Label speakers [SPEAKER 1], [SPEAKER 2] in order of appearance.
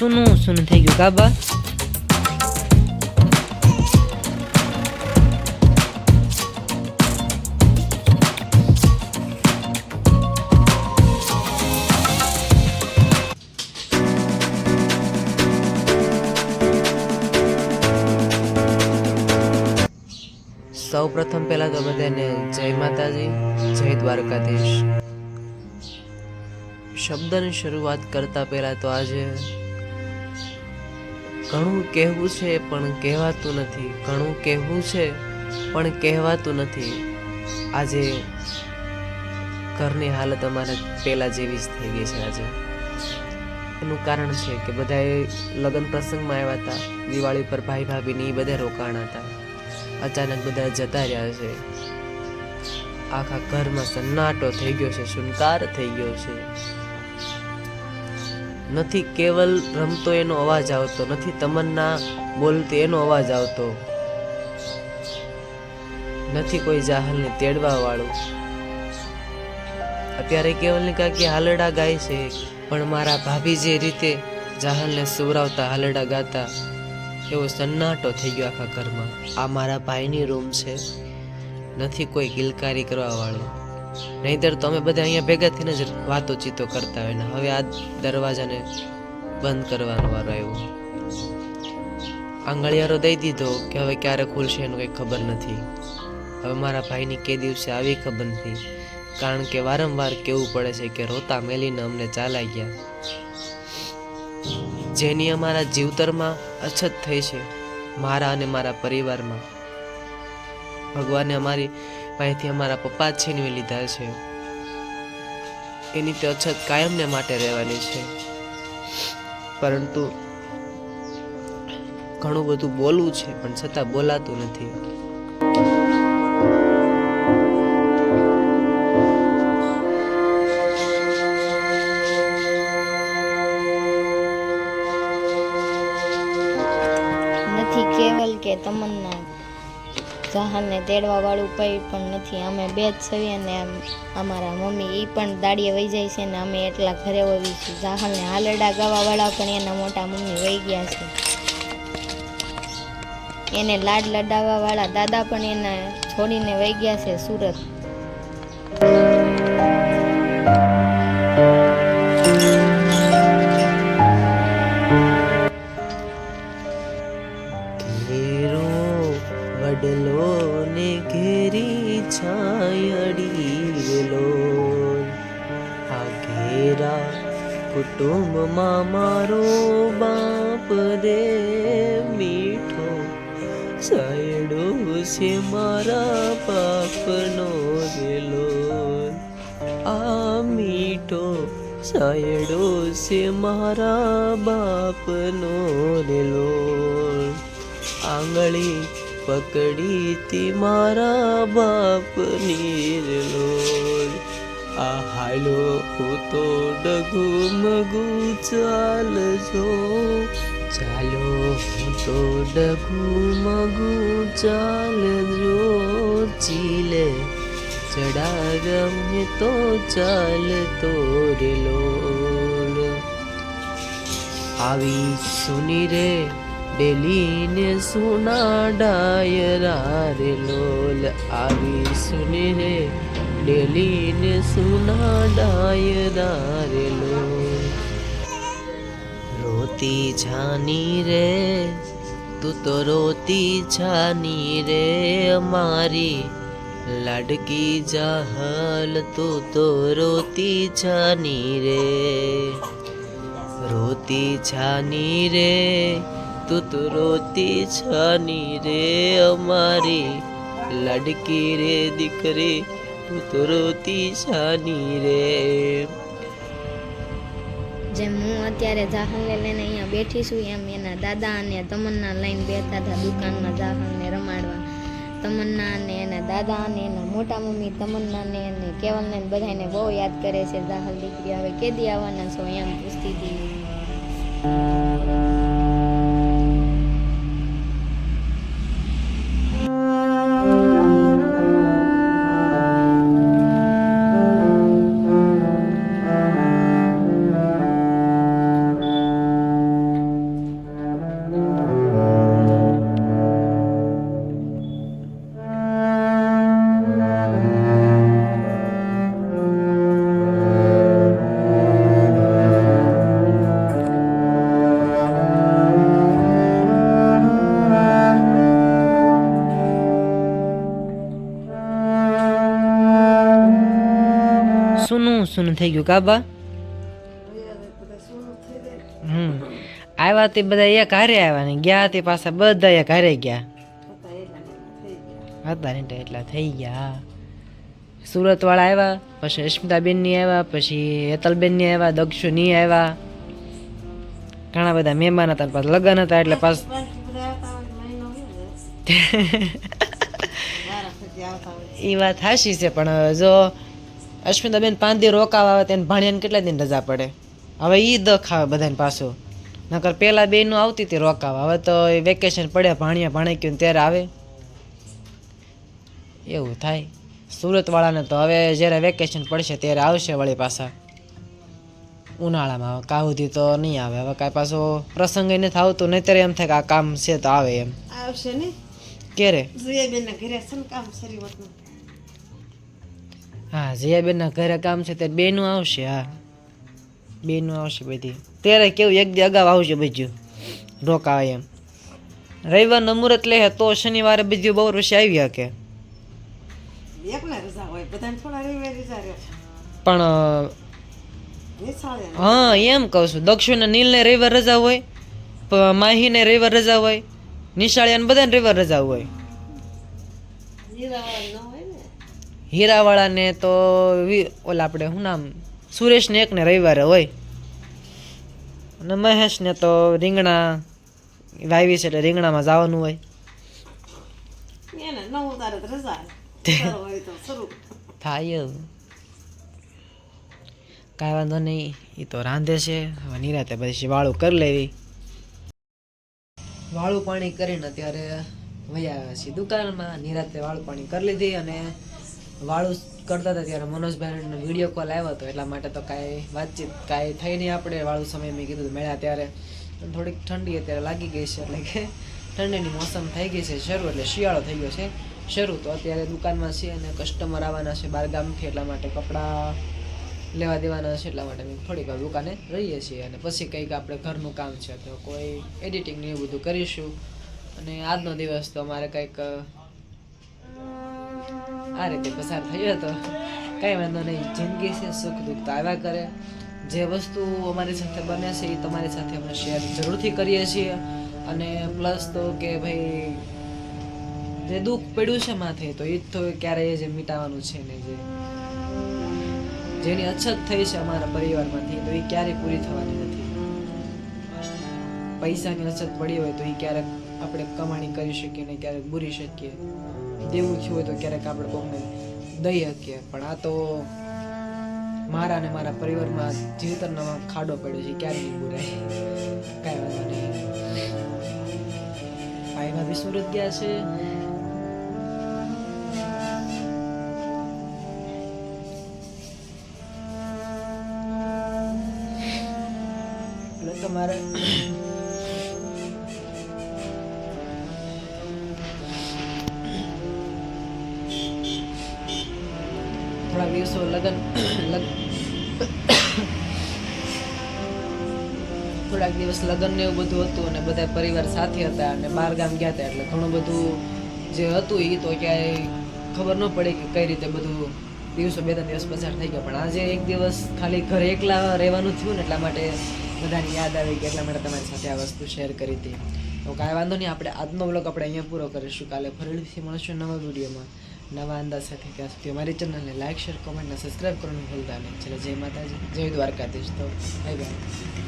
[SPEAKER 1] સુનું સુનું થઈ ગયું કાબા સૌ પ્રથમ પહેલા તો બધાને જય માતાજી, જય દ્વારકાધીશ. શબ્દની શરૂઆત કરતા પહેલા તો આજે ઘણું કહેવું છે, પણ કહેવાતું નથી. ઘણું કહેવું છે, પણ કહેવાતું નથી. આજે ઘરની હાલત અમારે પહેલા જેવી જ થઈ ગઈ છે આજે. એનું કારણ છે કે બધાએ લગ્ન પ્રસંગમાં આવ્યા હતા. દિવાળી પર ભાઈ ભાભીની એ બધા રોકાણ હતા. અચાનક બધા જતા રહ્યા છે. આખા ઘરમાં સન્નાટો થઈ ગયો છે સુનકાર થઈ ગયો છે. નથી કેવલ રમતો એનો અવાજ આવતો, નથી તમન્ના બોલતી એનો અવાજ આવતો. નથી કોઈ જાહલને તેડવા વાળું. અત્યારે કેવલની કાકી હાલડા ગાય છે, પણ મારા ભાભી જે રીતે જાહલને સુવરાવતા, હાલડા ગાતા, એવો સન્નાટો થઈ ગયો આખા ઘરમાં. આ મારા ભાઈની રૂમ છે. નથી કોઈ કિલકારી કરવા વાળું. નહીતર તો અમે બધા અહીંયા ભેગા થઈને જ વાતો ચીતો કરતા હોય ને હવે આ દરવાજાને બંધ કરવાનો વારો આવ્યો. આંગળિયારો દઈ દીધો કે હવે ક્યારે ખુલશે એનું કંઈ ખબર નથી. હવે મારા ભાઈની કે દિવસે આવી ખબર નથી. કારણ કે વારંવાર કેવું પડે છે કે રોતા મેલીને અમને ચાલાઈ ગયા. જેની અમારા જીવતરમાં અછત થઈ છે, મારા અને મારા પરિવારમાં. ભગવાને અમારી પાસેથી અમારા પપ્પા જ છીનવી લીધા છે. એની તે અછત કાયમને માટે રહેવાની છે. પરંતુ ઘણું બધું બોલવું છે, પણ છતાં બોલાતું નથી.
[SPEAKER 2] નથી, કેવલ કે તમન્ના. જહાનને તેડવા વાળું કંઈ પણ નથી. અમે બે જ છીએ અને અમારા મમ્મી એ પણ દાડીએ વહી જાય છે ને અમે એટલા ઘરે હોવી છીએ. જાહલને હાલરડા ગાવા વાળા પણ એના મોટા મમ્મી વહી ગયા છે. એને લાડ લડાવવા વાળા દાદા પણ એને છોડીને વહી ગયા છે સુરત.
[SPEAKER 1] છાયડી વેલો આ ઘેરા કુટુંબમાં મારો બાપ રે મીઠો. સાયડો છે મારા બાપનો રેલો આ મીઠો સાયડો છે મારા બાપનો રેલો આંગળી પકડી તી મારા બાપની રેલો આ હાલો હું તો ડગુ મગુ ચાલજો. ચાલો હું તો ડગુ મગુ ચાલજો. ચીલે ચડાગમે તો ચાલતો રેલો આવી સુની રે ડેલીને સુના ડાયરા રે લોલ આવી સુને રે ડેલીને સુના ડાયરા રે લોલ. રોતી છાની રે, તું તો રોતી છાની રે અમારી. લાડકી જહલ, તું તો રોતી છાની રે. રોતી છાની રે તું તો રોતી છાની રે અમારી. લડકી રે દીકરી તું તો રોતી છાની રે.
[SPEAKER 2] જેમ હું અત્યારે જાહલને લઈને અહીંયા બેઠી છું, એમ એના દાદા અને તમન્ના લઈને બેઠા હતા દુકાનમાં જાહલને રમાડવા. તમન્ના અને એના દાદા અને એના મોટા મમ્મી તમન્નાને અને કેવલ ને બધાને બહુ યાદ કરે છે જાહલ દીકરી. હવે કેદી આવવાના છો એમ પૂછતી હતી.
[SPEAKER 3] સૂનું સૂનું થઈ ગયું કાબા? હમ. આવ્યા તે બધા એક હારે આવ્યા ને ગયા તે પાછા બધા એક હારે ગયા. હતા ને એટલા થઈ ગયા. સુરત વાળા આવ્યા પછી અસ્મિતાબેનની આવ્યા પછી હેતલબેનની આવ્યા દક્ષુ ની આવ્યા ઘણા બધા મહેમાન હતા પાછા લગ્ન હતા એટલે પાછ એ વાત હાશી છે પણ જો અશ્મિતાબેન પાંચ દી રોકાવા આવે તેને ભાણિયાને કેટલા દિન રજા પડે? હવે એ દખ આવે બધાને પાછું. નકર પહેલાં બેનું આવતી હતી રોકાવા. હવે તો એ વેકેશન પડે ભાણિયા ભાણેક્યું ને ત્યારે આવે. એવું થાય. સુરતવાળાને તો હવે જ્યારે વેકેશન પડશે ત્યારે આવશે વળી પાછા. ઉનાળામાં. હવે કાં તો નહીં આવે. હવે કાંઈ પાછો પ્રસંગ નથી આવતું ત્યારે એમ થાય કે આ કામ છે તો આવે એમ.
[SPEAKER 4] આવશે ને?
[SPEAKER 3] ક્યારે?
[SPEAKER 4] કામ શરીવતનું
[SPEAKER 3] હા જયાબેનના ઘરે કામ છે ત્યારે બેનું આવશે હા. બેનું આવશે બધી. ત્યારે કેવું એક દી અગાઉ આવશે બીજું રોકાવાય એમ. રવિવારનો મુહૂર્ત લે તો શનિવારે બીજું બહુ વર્ષે આવી શકે.
[SPEAKER 4] એકલા રજા હોય બધાને થોડા રવિવાર રજા રહે
[SPEAKER 3] પણ હા એમ કહું છું દક્ષુને નીલને રવિવાર રજા હોય માહીને રવિવાર રજા હોય નિશાળિયાને બધાને રવિવાર રજા હોય. હીરાવાળાને તો ઓલા આપણે શું નામ? સુરેશને એકને રવિવારે હોય. અને મહેશને તો રીંગણા વાવી છે એટલે રીંગણામાં જવાનું હોય. થાય કાંઈ વાંધો નહીં એ તો રાંધે છે. હવે નિરાતે પછી વાળું કરી લેવી. વાળું પાણી કરીને અત્યારે આવ્યા છીએ દુકાનમાં. નિરાતે વાળું પાણી કરી લીધી અને વાળું કરતા હતા ત્યારે મનોજભાઈનો વીડિયો કોલ આવ્યો હતો, એટલા માટે તો કાંઈ વાતચીત કાંઈ થઈ નહીં આપણે, વાળું સમય મેં કીધું મળ્યા ત્યારે. થોડીક ઠંડી અત્યારે લાગી ગઈ છે, એટલે કે ઠંડીની મોસમ થઈ ગઈ છે, શરૂ એટલે શિયાળો થઈ ગયો છે. શરૂ તો અત્યારે દુકાનમાં છે અને કસ્ટમર આવવાના છે બાર ગામથી, એટલા માટે કપડાં લેવા દેવાના છે, એટલા માટે અમે થોડીક વાર દુકાને રહીએ છીએ. અને પછી કંઈક આપણે ઘરનું કામ છે, તો કોઈ એડિટિંગ ને એવું બધું કરીશું. અને આજનો દિવસ તો અમારે કંઈક આ રીતે પસાર થયો હતો કાંઈ વાંધો નહીં. જિંદગી છે, સુખ દુઃખ તો આવ્યા કરે. જે વસ્તુ અમારી સાથે બને છે, એ તમારી સાથે અમે શેર જરૂરથી કરીએ છીએ. અને પ્લસ તો કે ભાઈ, જે દુઃખ પડ્યું છે માથે, તો એ જ તો ક્યારેય જે મિટાવાનું છે ને જે જેની અછત થઈ છે અમારા પરિવારમાંથી, તો એ ક્યારેય પૂરી થવાની નથી. પૈસાની અછત પડી હોય તો એ ક્યારેક આપણે કમાણી કરી શકીએ ને ક્યારેક બુરી શકીએ. દેવું થયું હોય તો ક્યારેક આપણે કોઈને દઈ શકીએ. પણ આ તો મારા અને મારા પરિવારમાં જીવતરનો ખાડો પડ્યો છે ક્યારે નહીં બુરાય કાંઈ વાંધો નહીં. ભાઈ ભાભી સુરત ગયા છે. તમારે થોડા દિવસો લગન થોડાક દિવસ લગ્ન ને એવું બધું હતું અને બધા પરિવાર સાથે હતા અને બહાર ગામ ગયા હતા એટલે ઘણું બધું જે હતું એ તો ક્યાંય ખબર ન પડે કે કઈ રીતે બધું દિવસો બે ત્રણ દિવસ પસાર થઈ ગયો. પણ આજે એક દિવસ ખાલી ઘરે એકલા રહેવાનું થયું ને એટલા માટે બધાની યાદ આવી ગઈ એટલા માટે તમારી સાથે આ વસ્તુ શેર કરી હતી. તો કાંઈ વાંધો નહીં, આપણે આજનો બ્લોગ આપણે અહીંયા પૂરો કરીશું. કાલે ફરીથી મળશું નવા વિડીયોમાં નવા અંદાજ સાથે ત્યાં સુધી અમારી ચેનલને લાઇક શેર કોમેન્ટ અને સબસ્ક્રાઈબ કરવાનું ભૂલતા નહીં. ચલો, જય માતાજી, જય દ્વારકાધીશ. તો બાય બાય